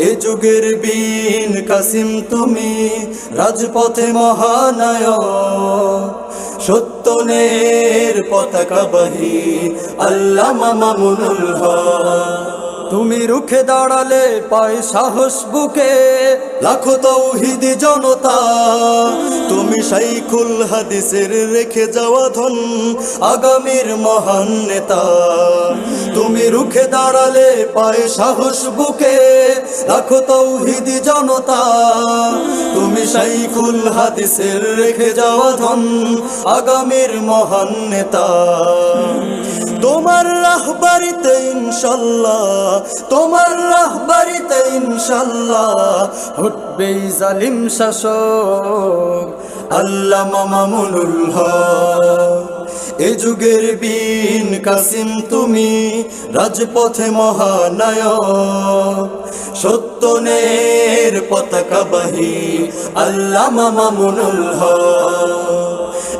এ যুগের বীন কাসিম তুমি রাজপথে মহানায় সত্যনের পতাকা বহি আল্লামা মামুনুল হক। তুমি রুখে দাঁড়ালে পায় সাহস বুকে, লাখো তৌহিদি জনতা। তুমি শাইখুল হাদিসের রেখে যাওয়া ধন, আগামীর মহান নেতা। তুমি রুখে দাঁড়ালে পায় সাহস বুকে, লাখো তৌহিদি জনতা। তুমি শাইখুল হাদিসের রেখে যাওয়া ধন, আগামীর মহান নেতা। তোমার রাহবারিতে ইনশাল্লাহ, তোমার রাহবারিতে ইনশাল্লাহ উঠবে জালিম শাসক আল্লাহ মামুনুল হক। এ যুগের বিন কাসিম তুমি, রাজপথে মহানায়ক। সত্যনের পতাকা বাহি আল্লাহ মামুনুল হক।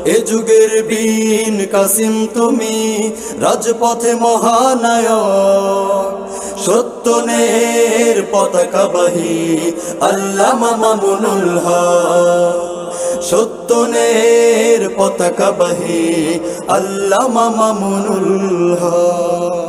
এ যুগের বিন কাসিম তুমি, রাজপথে মহানায়ক। সত্যনের পতাকা বাহি আল্লাহ মামুনুল হক। নেহের পতাকা বাহি আল্লাহ মামুনুল হক।